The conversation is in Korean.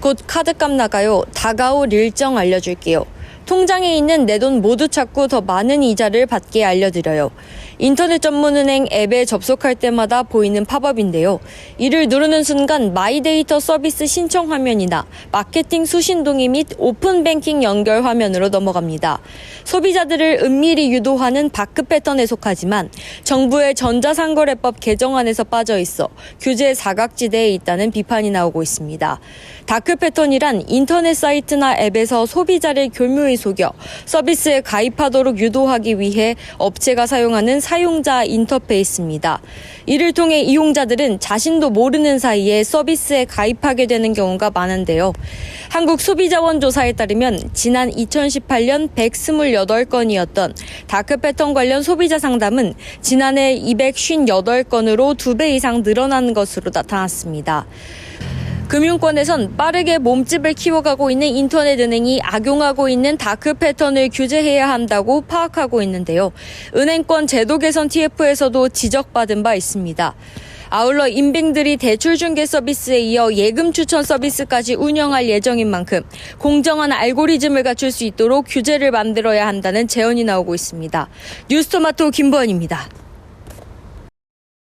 곧 카드값 나가요. 다가올 일정 알려줄게요. 통장에 있는 내 돈 모두 찾고 더 많은 이자를 받게 알려드려요. 인터넷 전문은행 앱에 접속할 때마다 보이는 팝업인데요. 이를 누르는 순간 마이데이터 서비스 신청 화면이나 마케팅 수신 동의 및 오픈 뱅킹 연결 화면으로 넘어갑니다. 소비자들을 은밀히 유도하는 바크 패턴에 속하지만 정부의 전자상거래법 개정안에서 빠져 있어 규제 사각지대에 있다는 비판이 나오고 있습니다. 다크 패턴이란 인터넷 사이트나 앱에서 소비자를 교묘히 속여 서비스에 가입하도록 유도하기 위해 업체가 사용하는 사용자 인터페이스입니다. 이를 통해 이용자들은 자신도 모르는 사이에 서비스에 가입하게 되는 경우가 많은데요. 한국 소비자원 조사에 따르면 지난 2018년 128건이었던 다크 패턴 관련 소비자 상담은 지난해 258건으로 두배 이상 늘어난 것으로 나타났습니다. 금융권에선 빠르게 몸집을 키워가고 있는 인터넷 은행이 악용하고 있는 다크 패턴을 규제해야 한다고 파악하고 있는데요. 은행권 제도 개선 TF에서도 지적받은 바 있습니다. 아울러 인뱅들이 대출 중개 서비스에 이어 예금 추천 서비스까지 운영할 예정인 만큼 공정한 알고리즘을 갖출 수 있도록 규제를 만들어야 한다는 제언이 나오고 있습니다. 뉴스토마토 김보현입니다.